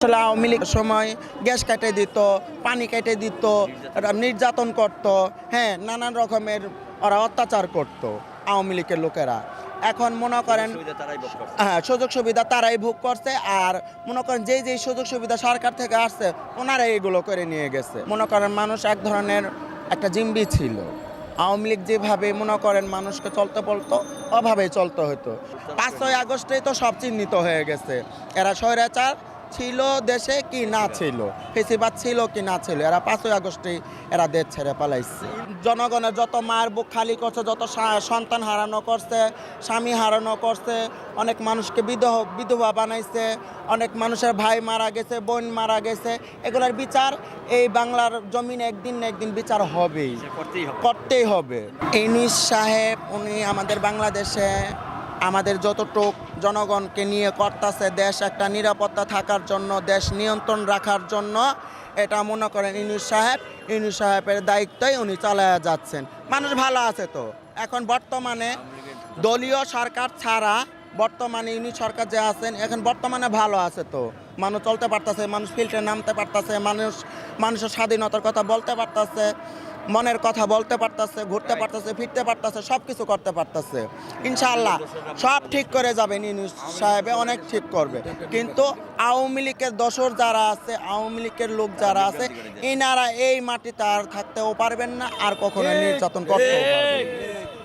আসলে আওয়ামী লীগের সময় গ্যাস কেটে দিত পানি কেটে দিত নির্যাতন করত হ্যাঁ নানান রকমের ওরা অত্যাচার করত আওয়ামী লীগের লোকেরা। এখন মনে করেন হ্যাঁ সুযোগ সুবিধা তারাই ভোগ করছে আর মনে করেন যেই যেই সুযোগ সুবিধা সরকার থেকে আসছে ওনারাই এগুলো করে নিয়ে গেছে। মনে করেন মানুষ এক ধরনের একটা জিম্বি ছিল। আওয়ামী লীগ যেভাবে মনে করেন মানুষকে চলতে বলতো ওভাবেই চলতে হতো পাঁচই আগস্টেই তো সব চিহ্নিত হয়ে গেছে। এরা স্বৈরাচার ছিল দেশে কি না ছিল। ফেসিবাদ ছিল কি না ছিল? এরা পাঁচই আগস্টে এরা দেশ ছেড়ে পালাইছে। জনগণের যত মায়ের বুক খালি করছে যত সন্তান হারানো করছে স্বামী হারানো করছে অনেক মানুষকে বিধহ বিধবা বানাইছে অনেক মানুষের ভাই মারা গেছে বোন মারা গেছে। এগুলোর বিচার এই বাংলার জমিনে একদিন না একদিন বিচার হবেই। করতেই হবে। ইনিস সাহেব উনি আমাদের বাংলাদেশে আমাদের যতটুক জনগণকে নিয়ে করতেছে, দেশ একটা নিরাপত্তা থাকার জন্য, দেশ নিয়ন্ত্রণ রাখার জন্য, এটা মনে করেন ইনুস সাহেব ইনুস সাহেবের দায়িত্বই উনি চালায়া যাচ্ছেন। মানুষ ভালো আছে তো? এখন বর্তমানে দলীয় সরকার ছাড়া বর্তমানে ইউনি সরকার যে আছেন, এখন বর্তমানে ভালো আছে তো? মানুষ চলতে পারতেছে, মানুষ ফিল্ডে নামতে পারতেছে, মানুষ, মানুষের স্বাধীনতার কথা বলতে পারতেছে। মনের কথা বলতে পারতেছে ঘুরতে পারতেছে ফিরতে পারতেছে সব কিছু করতে পারতেছে। ইনশাল্লাহ সব ঠিক করে যাবে ইউনুস সাহেবে অনেক ঠিক করবে। কিন্তু আওয়ামী লীগের দশর যারা আছে আওয়ামী লীগের লোক যারা আছে ইনারা এই মাটিতে আর থাকতেও পারবেন না আর কখনো নির্যাতন করতেও পারবেন।